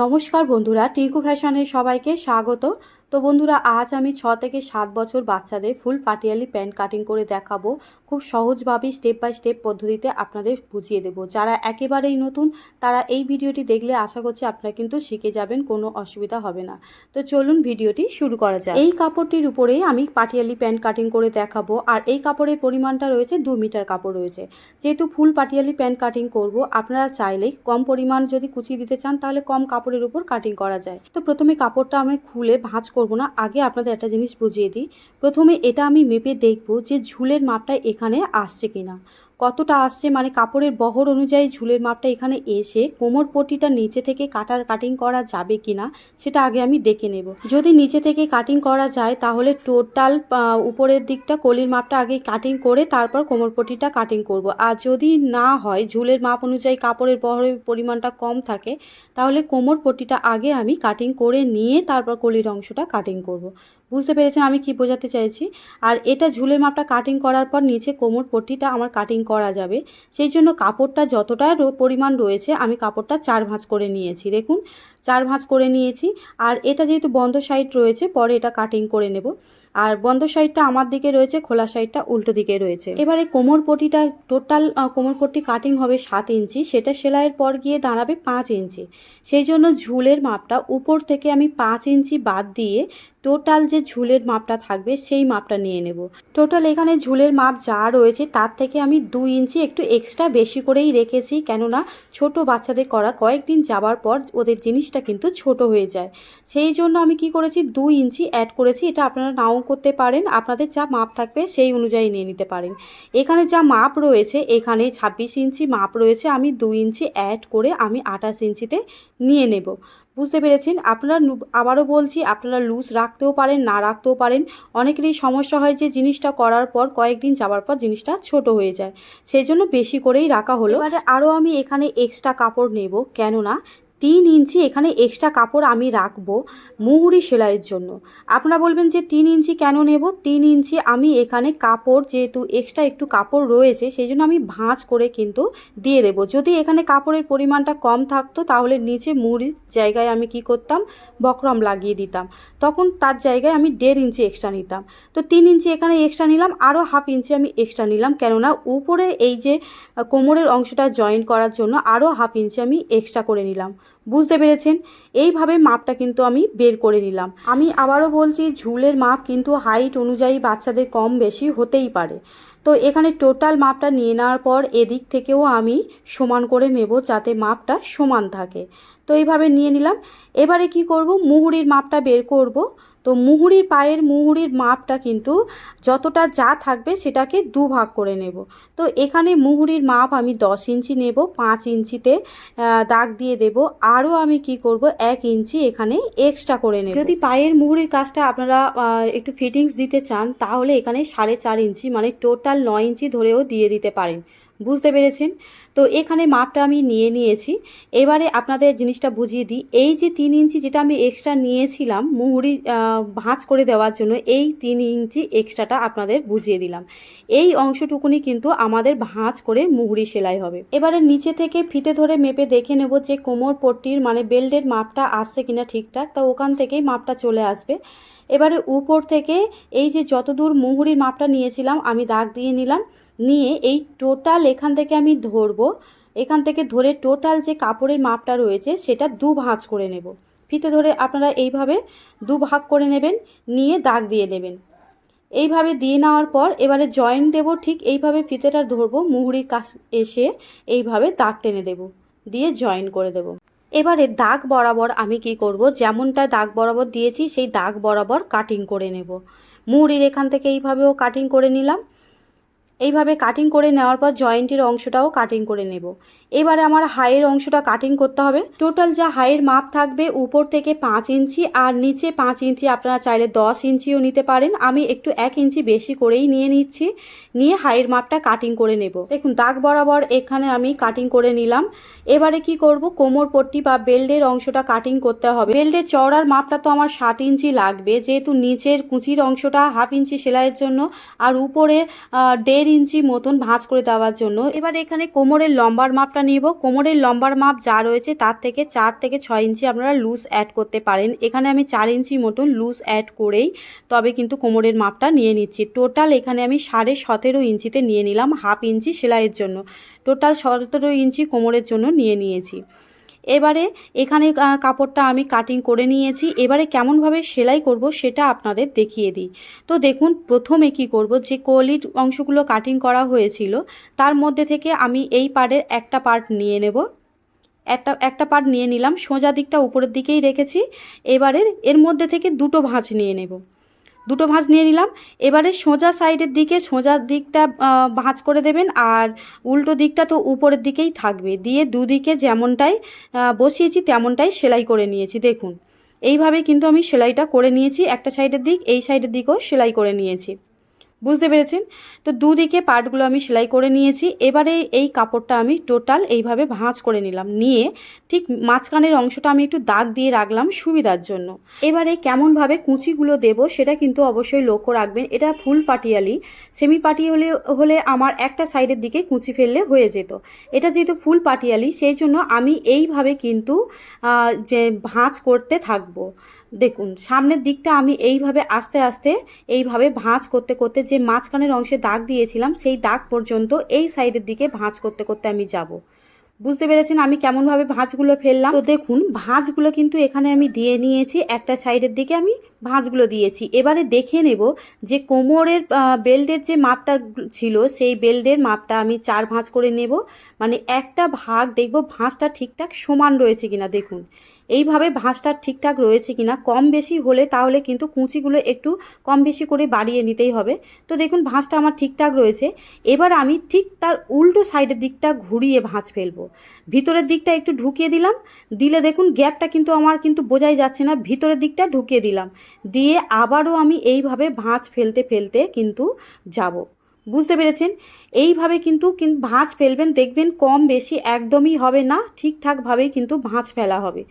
নমস্কার বন্ধুরা টিঙ্কু ফ্যাশনের সবাইকে স্বাগত। তো বন্ধুরা, আজ আমি ছ থেকে সাত বছর বাচ্চাদের ফুল পাটিয়ালি প্যান্ট কাটিং করে দেখাবো। খুব সহজভাবেই স্টেপ বাই স্টেপ পদ্ধতিতে আপনাদের বুঝিয়ে দেব। যারা একেবারেই নতুন, তারা এই ভিডিওটি দেখলে আশা করছি আপনারা কিন্তু শিখে যাবেন, কোনো অসুবিধা হবে না। তো চলুন ভিডিওটি শুরু করা যায় এই কাপড়টির উপরেই আমি পাটিয়ালি প্যান্ট কাটিং করে দেখাবো, আর এই কাপড়ের পরিমাণটা রয়েছে দু মিটার কাপড় রয়েছে। যেহেতু ফুল পাটিয়ালি প্যান্ট কাটিং করব, আপনারা চাইলেই কম পরিমাণ যদি কুচি দিতে চান, তাহলে কম কাপড়ের উপর কাটিং করা যায়। তো প্রথমে কাপড়টা আমি খুলে ভাঁজ করব না, আগে আপনাদের একটা জিনিস বুঝিয়ে দিই। প্রথমে এটা আমি মেপে দেখব যে ঝুলের মাপটা এখানে আসছে কিনা। কতটা আসছে? মানে কাপড়ের বহর অনুযায়ী ঝুলের মাপটা এখানে এসে কোমর পটিটা নিচে থেকে কাটা কাটিং করা যাবে কিনা সেটা আগে আমি দেখে নেব। যদি নিচে থেকে কাটিং করা যায়, তাহলে টোটাল উপরের দিকটা কলির মাপটা আগে কাটিং করে তারপর কোমর পট্টিটা কাটিং করব। আর যদি না হয়, ঝুলের মাপ অনুযায়ী কাপড়ের বহরের পরিমাণটা কম থাকে, তাহলে কোমর পট্টিটা আগে আমি কাটিং করে নিয়ে তারপর কলির অংশটা কাটিং করব। বুঝতে পেরেছেন আমি কি বোঝাতে চাইছি? আর এটা ঝুলের মাপটা কাটিং করার পর নিচে কোমর পট্টিটা আমার কাটিং করা যাবে। সেই জন্য কাপড়টা যতটা পরিমাণ রয়েছে, আমি কাপড়টা চার ভাঁজ করে নিয়েছি। দেখুন, চার ভাঁজ করে নিয়েছি। আর এটা যেহেতু বন্ধ সাইড রয়েছে, পরে এটা কাটিং করে নেব। আর বন্ধ সাইডটা আমার দিকে রয়েছে, খোলা সাইডটা উল্টো দিকে রয়েছে। এবারে কোমর পটিটা টোটাল কোমর পট্টি কাটিং হবে সাত ইঞ্চি, সেটা সেলাইয়ের পর গিয়ে দাঁড়াবে পাঁচ ইঞ্চি। সেই জন্য ঝুলের মাপটা উপর থেকে আমি পাঁচ ইঞ্চি বাদ দিয়ে টোটাল যে ঝুলের মাপটা থাকবে সেই মাপটা নিয়ে নেব। টোটাল এখানে ঝুলের মাপ যা রয়েছে তার থেকে আমি দুই ইঞ্চি একটু এক্সট্রা বেশি করেই রেখেছি, কেননা ছোট বাচ্চাদের করা কয়েকদিন যাবার পর ওদের জিনিসটা কিন্তু ছোট হয়ে যায়। সেই জন্য আমি কি করেছি, দুই ইঞ্চি অ্যাড করেছি, এটা আপনারা নাও করতে পারেন, আপনাদের যা মাপ থাকবে সেই অনুযায়ী নিয়ে নিতে পারেন। এখানে যা মাপ রয়েছে, এখানে ছাব্বিশ ইঞ্চি মাপ রয়েছে, আমি দুই ইঞ্চি অ্যাড করে আমি আঠাশ ইঞ্চিতে নিয়ে নেব। বুঝতে পেরেছেন? আপনারা আবারও বলছি, আপনারা লুজ রাখতেও পারেন, না রাখতেও পারেন। অনেকেরই সমস্যা হয় যে, জিনিসটা করার পর, কয়েকদিন যাওয়ার পর জিনিসটা ছোট হয়ে যায়। সেই জন্য বেশি করেই রাখা হলো। এবারে আরও আমি এখানে এক্সট্রা কাপড় নেব। কেননা তিন ইঞ্চি এখানে এক্সট্রা কাপড় আমি রাখব মুহুরি সেলাইয়ের জন্য। আপনারা বলবেন যে তিন ইঞ্চি কেন নেব? তিন ইঞ্চি আমি এখানে কাপড় যেহেতু এক্সট্রা একটু কাপড় রয়েছে, সেই জন্য আমি ভাঁজ করে কিন্তু দিয়ে দেব। যদি এখানে কাপড়ের পরিমাণটা কম থাকতো, তাহলে নিচে মুহুরির জায়গায় আমি কি করতাম? বকরম লাগিয়ে দিতাম। তখন তার জায়গায় আমি দেড় ইঞ্চি এক্সট্রা নিতাম। তো তিন ইঞ্চি এখানে এক্সট্রা নিলাম আরও হাফ ইঞ্চি আমি এক্সট্রা নিলাম। কেননা উপরে এই যে কোমরের অংশটা জয়েন করার জন্য আরও হাফ ইঞ্চি আমি এক্সট্রা করে নিলাম। বুঝতে পেরেছেন? এইভাবে মাপটা কিন্তু আমি বের করে নিলাম। আমি আবারও বলছি, ঝুলের মাপ কিন্তু হাইট অনুযায়ী বাচ্চাদের কম বেশি হতেই পারে। তো এখানে টোটাল মাপটা নিয়ে নেওয়ার পর এদিক থেকেও আমি সমান করে নেব যাতে মাপটা সমান থাকে। তো এইভাবে নিয়ে নিলাম। এবারে কি করব? মুহুরির মাপটা বের করব। তো মুহুরির পায়ের মুহুরির মাপটা কিন্তু যতটা যা থাকবে সেটাকে দু ভাগ করে নেব। তো এখানে মুহুরির মাপ আমি দশ ইঞ্চি নেব, পাঁচ ইঞ্চিতে দাগ দিয়ে দেব। আরও আমি কি করব? এক ইঞ্চি এখানে এক্সট্রা করে নেব। যদি পায়ের মুহুরির কাজটা আপনারা একটু ফিটিংস দিতে চান, তাহলে এখানে সাড়ে চার ইঞ্চি মানে টোটাল নয় ইঞ্চি ধরেও দিয়ে দিতে পারেন। বুঝতে পেরেছেন? তো এখানে মাপটা আমি নিয়ে নিয়েছি। এবারে আপনাদের জিনিসটা বুঝিয়ে দিই। এই যে তিন ইঞ্চি যেটা আমি এক্সট্রা নিয়েছিলাম মুহুরি ভাঁজ করে দেওয়ার জন্য, এই তিন ইঞ্চি এক্সট্রাটা আপনাদের বুঝিয়ে দিলাম। এই অংশটুকুনি কিন্তু আমাদের ভাঁজ করে মুহুরি সেলাই হবে। এবারে নিচে থেকে ফিতে ধরে মেপে দেখে নেব যে কোমর পট্টির মানে বেল্টের মাপটা আসছে কিনা ঠিকঠাক। তা ওখান থেকেই মাপটা চলে আসবে। এবারে উপর থেকে এই যে যতদূর মুহুরির মাপটা নিয়েছিলাম, আমি দাগ দিয়ে নিলাম। নিয়ে এই টোটাল এখান থেকে আমি ধরবো। এখান থেকে ধরে টোটাল যে কাপড়ের মাপটা রয়েছে, সেটা দু ভাঁজ করে নেব। ফিতে ধরে আপনারা এইভাবে দু ভাগ করে নেবেন, নিয়ে দাগ দিয়ে নেবেন এইভাবে দিয়ে নেওয়ার পর এবারে জয়েন্ট দেব, ঠিক এইভাবে ফিতেটা ধরবো, মুহুরির কাছ এসে এইভাবে দাগ টেনে দেব, দিয়ে জয়েন করে দেব। এবারে দাগ বরাবর আমি কি করব, যেমনটা দাগ বরাবর দিয়েছি, সেই দাগ বরাবর কাটিং করে নেব। মুহুরির এখান থেকে এইভাবেও কাটিং করে নিলাম। এইভাবে কাটিং করে নেওয়ার পর জয়েন্টের অংশটাও কাটিং করে নেব। এবারে আমার হাইয়ের অংশটা কাটিং করতে হবে। টোটাল যা হাইয়ের মাপ থাকবে উপর থেকে পাঁচ ইঞ্চি আর নিচে পাঁচ ইঞ্চি আপনারা চাইলে দশ ইঞ্চিও নিতে পারেন। আমি একটু এক ইঞ্চি বেশি করেই নিয়ে নিচ্ছি। নিয়ে হাইয়ের মাপটা কাটিং করে নেব। দেখুন, দাগ বরাবর এখানে আমি কাটিং করে নিলাম। এবারে কি করব? কোমর পট্টি বা বেল্টের অংশটা কাটিং করতে হবে। বেল্টের চওড়ার মাপটা তো আমার সাত ইঞ্চি লাগবে। যেহেতু নিচের কুচির অংশটা হাফ ইঞ্চি সেলাইয়ের জন্য আর উপরে দেড় ইঞ্চি মতন ভাঁজ করে দেওয়ার জন্য। এবার এখানে কোমরের লম্বার মাপটা নিব। কোমরের লম্বার মাপ যা রয়েছে তার থেকে চার থেকে ছয় ইঞ্চি আপনারা লুজ অ্যাড করতে পারেন। এখানে আমি চার ইঞ্চি মতন লুজ অ্যাড করেই তবে কিন্তু কোমরের মাপটা নিয়ে নিচ্ছি। টোটাল এখানে আমি সাড়ে সতেরো ইঞ্চিতে নিয়ে নিলাম, হাফ ইঞ্চি সেলাইয়ের জন্য। টোটাল সতেরো ইঞ্চি কোমরের জন্য নিয়ে নিয়েছি। এবারে এখানে কাপড়টা আমি কাটিং করে নিয়েছি। এবারে কেমনভাবে সেলাই করব সেটা আপনাদের দেখিয়ে দিই। তো দেখুন, প্রথমে কি করব, যে কলির অংশগুলো কাটিং করা হয়েছিল, তার মধ্যে থেকে আমি এই পার্টের একটা পার্ট নিয়ে নেব। একটা একটা পার্ট নিয়ে নিলাম, সোজা দিকটা উপরের দিকেই রেখেছি। এবারে এর মধ্যে থেকে দুটো ভাঁজ নিয়ে নেব। দুটো ভাঁজ নিয়ে নিলাম। এবারে সোজা সাইডের দিকে, সোজা দিকটা ভাঁজ করে দেবেন আর উল্টো দিকটা তো উপরের দিকেই থাকবে। দিয়ে দুদিকে যেমনটাই বসিয়েছি তেমনটাই সেলাই করে নিয়েছি, দেখুন। এইভাবে কিন্তু আমি সেলাইটা করে নিয়েছি। একটা সাইডের দিক, এই সাইডের দিকেও সেলাই করে নিয়েছি। বুঝতে পেরেছেন? তো দুদিকে পার্টগুলো আমি সেলাই করে নিয়েছি। এবারে এই কাপড়টা আমি টোটাল এইভাবে ভাঁজ করে নিলাম। নিয়ে ঠিক মাঝখানের অংশটা আমি একটু দাগ দিয়ে রাখলাম সুবিধার জন্য। এবারে কেমনভাবে কুচিগুলো দেব সেটা কিন্তু অবশ্যই লক্ষ্য রাখবেন। এটা ফুল পাটিয়ালি, সেমি পাটি হলে হলে আমার একটা সাইডের দিকে কুচি ফেললে হয়ে যেত। এটা যেহেতু ফুল পাটিয়ালি, সেই জন্য আমি এইভাবে কিন্তু ভাঁজ করতে থাকব। দেখুন, সামনের দিকটা আমি এইভাবে আস্তে আস্তে এইভাবে ভাঁজ করতে করতে যে মাঝখানের অংশে দাগ দিয়েছিলাম, সেই দাগ পর্যন্ত এই সাইডের দিকে ভাঁজ করতে করতে আমি যাব। বুঝতে পেরেছেন আমি কেমনভাবে ভাঁজগুলো ফেললাম? তো দেখুন, ভাঁজগুলো কিন্তু এখানে আমি দিয়ে নিয়েছি, একটা সাইডের দিকে আমি ভাঁজগুলো দিয়েছি। এবারে দেখে নেব যে কোমরের বেল্টের যে মাপটা ছিল, সেই বেল্টের মাপটা আমি চার ভাঁজ করে নেব। মানে একটা ভাগ দেখব ভাঁজটা ঠিকঠাক সমান রয়েছে কিনা, দেখুন। এইভাবে ভাঁজটা ঠিকঠাক রয়েছে কিনা, কম বেশি হলে তাহলে কিন্তু কুঁচিগুলো একটু কম বেশি করে বাড়িয়ে নিতেই হবে। তো দেখুন, ভাঁজটা আমার ঠিকঠাক রয়েছে। এবার আমি ঠিক তার উল্টো সাইডের দিকটা ঘুরিয়ে ভাঁজ ফেলব। ভিতরের দিকটা একটু ঢুকিয়ে দিলাম। দিলে দেখুন গ্যাপটা কিন্তু আমার কিন্তু বোঝাই যাচ্ছে না। ভিতরের দিকটা ঢুকিয়ে দিলাম। দিয়ে আবারও আমি এইভাবে ভাঁজ ফেলতে ফেলতে কিন্তু যাব। বুঝতে পেরেছেন? এইভাবে কিন্তু কিন- ভাঁজ ফেলবেন, দেখবেন কম বেশি একদমই হবে না। ঠিকঠাকভাবেই কিন্তু ভাঁজ ফেলা হবে।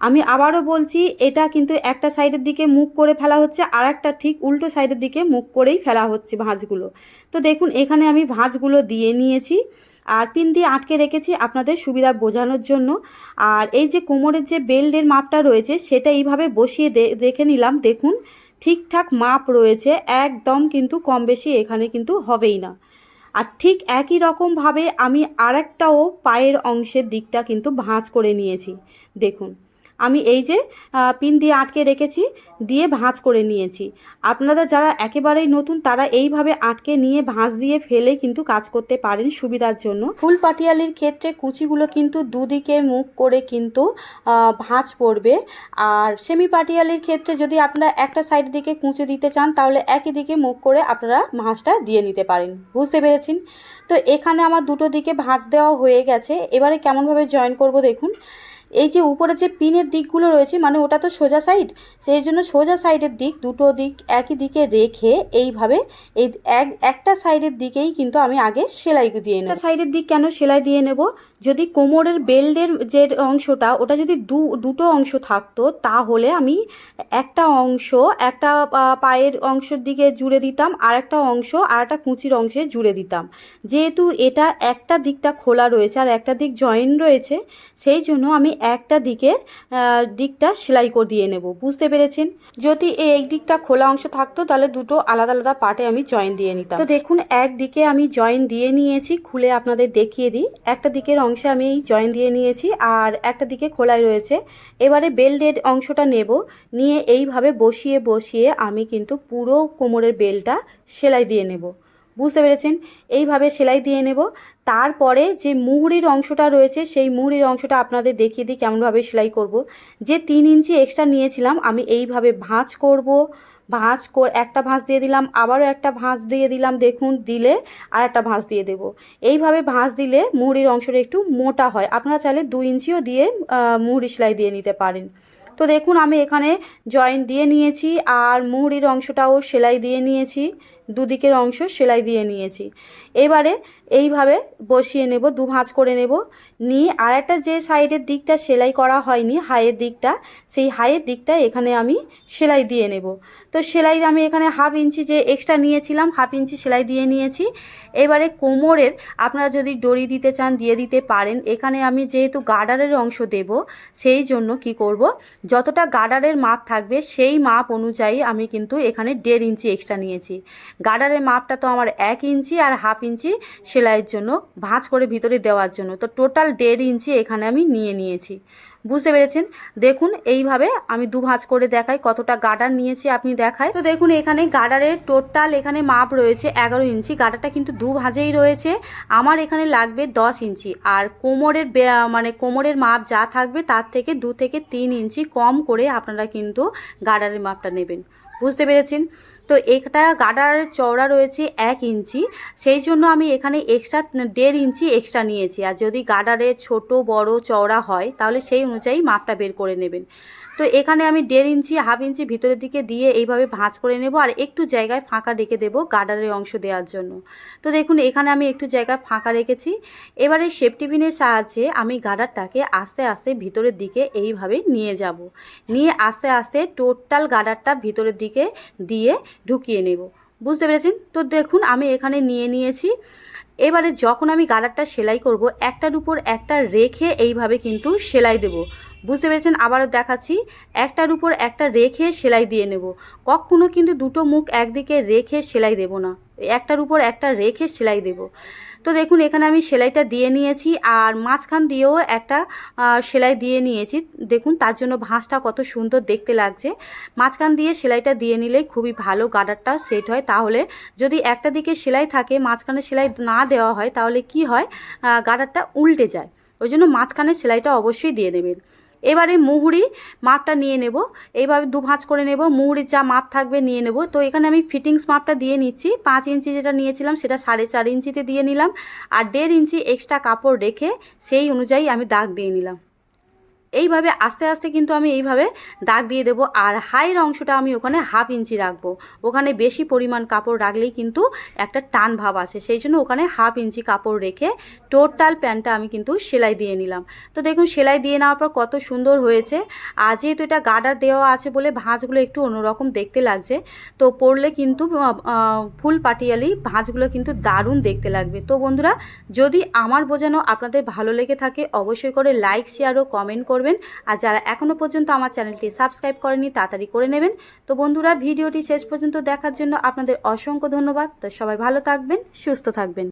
আমি আবারও বলছি, এটা কিন্তু একটা সাইডের দিকে মুখ করে ফেলা হচ্ছে আর একটা ঠিক উল্টো সাইডের দিকে মুখ করেই ফেলা হচ্ছে ভাঁজগুলো। তো দেখুন, এখানে আমি ভাঁজগুলো দিয়ে নিয়েছি। আর পিন দিয়ে আটকে রেখেছি আপনাদের সুবিধা বোঝানোর জন্য। আর এই যে কোমরের যে বেল্টের মাপটা রয়েছে, সেটা এইভাবে বসিয়ে দেখে নিলাম, দেখুন। ঠিকঠাক মাপ রয়েছে, একদম কিন্তু কম বেশি এখানে কিন্তু হবেই না। আর ঠিক একই রকমভাবে আমি আরেকটাও পায়ের অংশের দিকটা কিন্তু ভাঁজ করে নিয়েছি, দেখুন। আমি এই যে পিন দিয়ে আটকে রেখেছি, দিয়ে ভাঁজ করে নিয়েছি। আপনারা যারা একেবারেই নতুন, তারা এইভাবে আটকে নিয়ে ভাঁজ দিয়ে ফেলে কিন্তু কাজ করতে পারেন সুবিধার জন্য। ফুল পাটিয়ালির ক্ষেত্রে কুচিগুলো কিন্তু দুদিকে মুখ করে কিন্তু ভাঁজ পড়বে। আর সেমি পাটিয়ালির ক্ষেত্রে যদি আপনারা একটা সাইড দিকে কুঁচে দিতে চান, তাহলে একই দিকে মুখ করে আপনারা ভাঁজটা দিয়ে নিতে পারেন। বুঝতে পেরেছেন? তো এখানে আমার দুটো দিকে ভাঁজ দেওয়া হয়ে গেছে। এবারে কেমনভাবে জয়েন করব দেখুন। এই যে উপরে যে পিনের দিকগুলো রয়েছে মানে ওটা তো সোজা সাইড সেই জন্য সোজা সাইডের দিক দুটো দিক একই দিকে রেখে এইভাবে এই এক, একটা সাইডের দিকেই কিন্তু আমি আগে সেলাই দিয়ে নেব। সাইডের দিক কেন সেলাই দিয়ে নেব? যদি কোমরের বেল্টের যে অংশটা, ওটা যদি দু, দুটো অংশ থাকতো, তাহলে আমি একটা অংশ, একটা পায়ের অংশের দিকে জুড়ে দিতাম, আর একটা অংশ, আর একটা কুচির অংশে জুড়ে দিতাম। যেহেতু এটা একটা দিকটা খোলা রয়েছে, আর একটা দিক জয়েন রয়েছে, সেই জন্য আমি একটা দিকের দিকটা সেলাই করে দিয়ে নেব। বুঝতে পেরেছেন? যদি এই দিকটা খোলা অংশ থাকতো, তাহলে দুটো আলাদা আলাদা পার্টে আমি জয়েন দিয়ে নিতাম। তো দেখুন একদিকে আমি জয়েন দিয়ে নিয়েছি, খুলে আপনাদের দেখিয়ে দিই। একটা দিকের অংশে আমি এই জয়েন দিয়ে নিয়েছি, আর একটা দিকে খোলাই রয়েছে। এবারে বেল্টের অংশটা নেব। নিয়ে এইভাবে বসিয়ে বসিয়ে আমি কিন্তু পুরো কোমরের বেলটা সেলাই দিয়ে নেব। বুঝতে পেরেছেন? এইভাবে সেলাই দিয়ে নেব। তারপরে যে মুহুরির অংশটা রয়েছে, সেই মুহুরির অংশটা আপনাদের দেখিয়ে দিই কেমনভাবে সেলাই করব। যে তিন ইঞ্চি এক্সট্রা নিয়েছিলাম, আমি এইভাবে ভাঁজ করব। ভাঁজ কর, একটা ভাঁজ দিয়ে দিলাম, আবারও একটা ভাঁজ দিয়ে দিলাম, দেখুন, দিলে আর একটা ভাঁজ দিয়ে দেব। এইভাবে ভাঁজ দিলে মুহুরির অংশটা একটু মোটা হয়। আপনারা চাইলে দুই ইঞ্চিও দিয়ে মুহুরি সেলাই দিয়ে নিতে পারেন। তো দেখুন, আমি এখানে জয়েন্ট দিয়ে নিয়েছি, আর মুহুরির অংশটাও সেলাই দিয়ে নিয়েছি। দুদিকের অংশ সেলাই দিয়ে নিয়েছি। এবারে এইভাবে বসিয়ে নেব, দু ভাঁজ করে নেব। নিয়ে আর একটা যে সাইডের দিকটা সেলাই করা হয়নি, হাইয়ের দিকটা, সেই হাইয়ের দিকটা এখানে আমি সেলাই দিয়ে নেব। তো সেলাই আমি এখানে হাফ ইঞ্চি যে এক্সট্রা নিয়েছিলাম, হাফ ইঞ্চি সেলাই দিয়ে নিয়েছি। এবারে কোমরের আপনারা যদি দড়ি দিতে চান, দিয়ে দিতে পারেন। এখানে আমি যেহেতু গার্ডারের অংশ দেব, সেই জন্য কি করব? যতটা গার্ডারের মাপ থাকবে, সেই মাপ অনুযায়ী আমি কিন্তু এখানে দেড় ইঞ্চি এক্সট্রা নিয়েছি। গার্ডারের মাপটা তো আমার এক ইঞ্চি আর হাফ ইঞ্চি সেলাইয়ের জন্য, ভাঁজ করে ভিতরে দেওয়ার জন্য। তো টোটাল দেড় ইঞ্চি এখানে আমি নিয়ে নিয়েছি। বুঝতে পেরেছেন? দেখুন, এইভাবে আমি দু ভাঁজ করে দেখাই কতটা গার্ডার নিয়েছি আপনি দেখায়। তো দেখুন, এখানে গার্ডারের টোটাল এখানে মাপ রয়েছে এগারো ইঞ্চি। গার্ডারটা কিন্তু দু ভাঁজেই রয়েছে। আমার এখানে লাগবে দশ ইঞ্চি। আর কোমরের মানে কোমরের মাপ যা থাকবে তার থেকে দু থেকে তিন ইঞ্চি কম করে আপনারা কিন্তু গার্ডারের মাপটা নেবেন। বুঝতে পেরেছেন? তো এটা গার্ডারের চওড়া রয়েছে এক ইঞ্চি, সেই জন্য আমি এখানে এক্সট্রা দেড় ইঞ্চি এক্সট্রা নিয়েছি। আর যদি গাডারের ছোট, বড়, চওড়া হয়, তাহলে সেই অনুযায়ী মাপটা বের করে নেবেন। তো এখানে আমি দেড় ইঞ্চি, হাফ ইঞ্চি ভিতরের দিকে দিয়ে এইভাবে ভাঁজ করে নেব আর একটু জায়গায় ফাঁকা রেখে দেবো গার্ডারের অংশ দেওয়ার জন্য। তো দেখুন, এখানে আমি একটু জায়গা ফাঁকা রেখেছি। এবারে সেফটি পিনের সাহায্যে আমি গার্ডারটাকে আস্তে আস্তে ভিতরের দিকে এইভাবে নিয়ে যাব। নিয়ে আস্তে আস্তে টোটাল গার্ডারটা ভিতরের দিকে দিয়ে ঢুকিয়ে নেব। বুঝতে পেরেছেন? তো দেখুন, আমি এখানে নিয়ে নিয়েছি। এবারে যখন আমি গার্ডারটা সেলাই করব, একটার উপর একটা রেখে এইভাবে কিন্তু সেলাই দেব। বুঝতে পেরেছেন? আবারও দেখাচ্ছি। একটার উপর একটা রেখে সেলাই দিয়ে নেব। কখনো কিন্তু দুটো মুখ একদিকে রেখে সেলাই দেব না। একটার উপর একটা রেখে সেলাই দেব। তো দেখুন, এখানে আমি সেলাইটা দিয়ে নিয়েছি আর মাঝখান দিয়েও একটা সেলাই দিয়ে নিয়েছি। দেখুন, তার জন্য ভাঁজটা কত সুন্দর দেখতে লাগছে। মাঝখান দিয়ে সেলাইটা দিয়ে নিলে খুবই ভালো গার্ডারটা সেট হয়। তাহলে যদি একটা দিকে সেলাই থাকে, মাঝখানে সেলাই না দেওয়া হয়, তাহলে কি হয়? গার্ডারটা উল্টে যায়। ওই জন্য মাঝখানে সেলাইটা অবশ্যই দিয়ে দেবেন। এবারে মুহুরি মাপটা নিয়ে নেব। এইভাবে দু ভাঁজ করে নেব। মুহুরির যা মাপ থাকবে নিয়ে নেব। তো এখানে আমি ফিটিংস মাপটা দিয়ে নিচ্ছি। পাঁচ ইঞ্চি যেটা নিয়েছিলাম সেটা সাড়ে চার ইঞ্চিতে দিয়ে নিলাম। আর দেড় ইঞ্চি এক্সট্রা কাপড় রেখে সেই অনুযায়ী আমি দাগ দিয়ে নিলাম। এইভাবে আস্তে আস্তে কিন্তু আমি এইভাবে দাগ দিয়ে দেবো আর হাইয়ের অংশটা আমি ওখানে হাফ ইঞ্চি রাখব। ওখানে বেশি পরিমাণ কাপড় রাখলেই কিন্তু একটা টান ভাব আছে। সেই জন্য ওখানে হাফ ইঞ্চি কাপড় রেখে টোটাল প্যান্টটা আমি কিন্তু সেলাই দিয়ে নিলাম। তো দেখুন, সেলাই দিয়ে নেওয়ার পর কত সুন্দর হয়েছে। আর যেহেতু এটা গার্ডার দেওয়া আছে বলে ভাঁজগুলো একটু অন্যরকম দেখতে লাগছে, তো পরলে কিন্তু ফুল পাটিয়ালি ভাঁজগুলো কিন্তু দারুণ দেখতে লাগবে। তো বন্ধুরা, যদি আমার বোঝানো আপনাদের ভালো লেগে থাকে, অবশ্যই করে লাইক, শেয়ার ও কমেন্ট করবেন। আর যারা এখনও পর্যন্ত আমার চ্যানেলটি সাবস্ক্রাইব করেনি, তাড়াতাড়ি করে নেবেন। তো বন্ধুরা, ভিডিওটি শেষ পর্যন্ত দেখার জন্য আপনাদের অসংখ্য ধন্যবাদ। তো সবাই ভালো থাকবেন, সুস্থ থাকবেন।